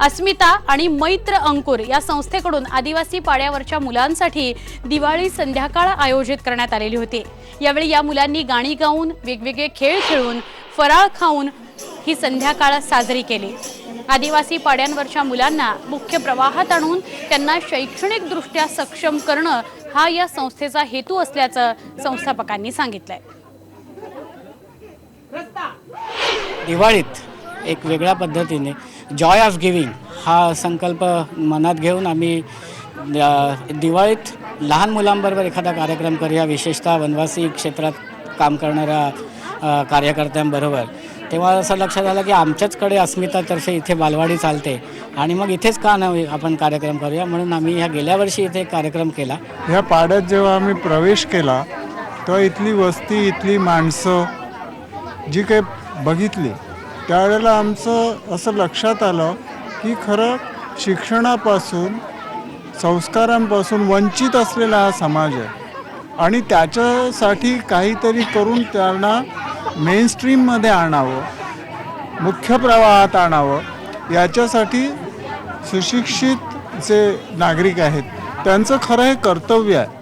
अस्मिता आणि मैत्र अंकुर या संस्थेकडून आदिवासी पाड्यावरच्या मुलांसाठी दिवाळी संध्याकाळ आयोजित करण्यात आलेली होती. यावेळी या मुलांनी गाणी गाऊन वेगवेगळे खेळ खेळून फराळ खाऊन ही संध्याकाळ साजरी केली. आदिवासी पाड्यांवरच्या मुलांना मुख्य प्रवाहात आणून त्यांना शैक्षणिकदृष्ट्या सक्षम करणं हा या संस्थेचा हेतू असल्याचं संस्थापकांनी सांगितलंय. दिवाळीत एक वेगळ्या पद्धतीने जॉय ऑफ गिविंग हा संकल्प मनात घेऊन आम्ही दिवाळीत लहान मुलांबरोबर एखादा कार्यक्रम करूया विशेषतः वनवासी क्षेत्रात काम करणाऱ्या कार्यकर्त्यांबरोबर. तेव्हा असं लक्षात आलं की आमच्याचकडे अस्मितातर्फे इथे बालवाडी चालते आणि मग इथेच का नाही आपण कार्यक्रम करूया? म्हणून आम्ही ह्या गेल्या वर्षी इथे एक कार्यक्रम केला. ह्या पाड्यात जेव्हा आम्ही प्रवेश केला तेव्हा इथली वस्ती इथली माणसं जी काही बघितली त्यावेळेला आमचं असं लक्षात आलं की खरं शिक्षणापासून संस्कारांपासून वंचित असलेला हा समाज आहे. आणि त्याच्यासाठी काहीतरी करून त्यांना मेनस्ट्रीममध्ये आणावं मुख्य प्रवाहात आणावं याच्यासाठी सुशिक्षित जे नागरिक आहेत त्यांचं खरं हे कर्तव्य आहे.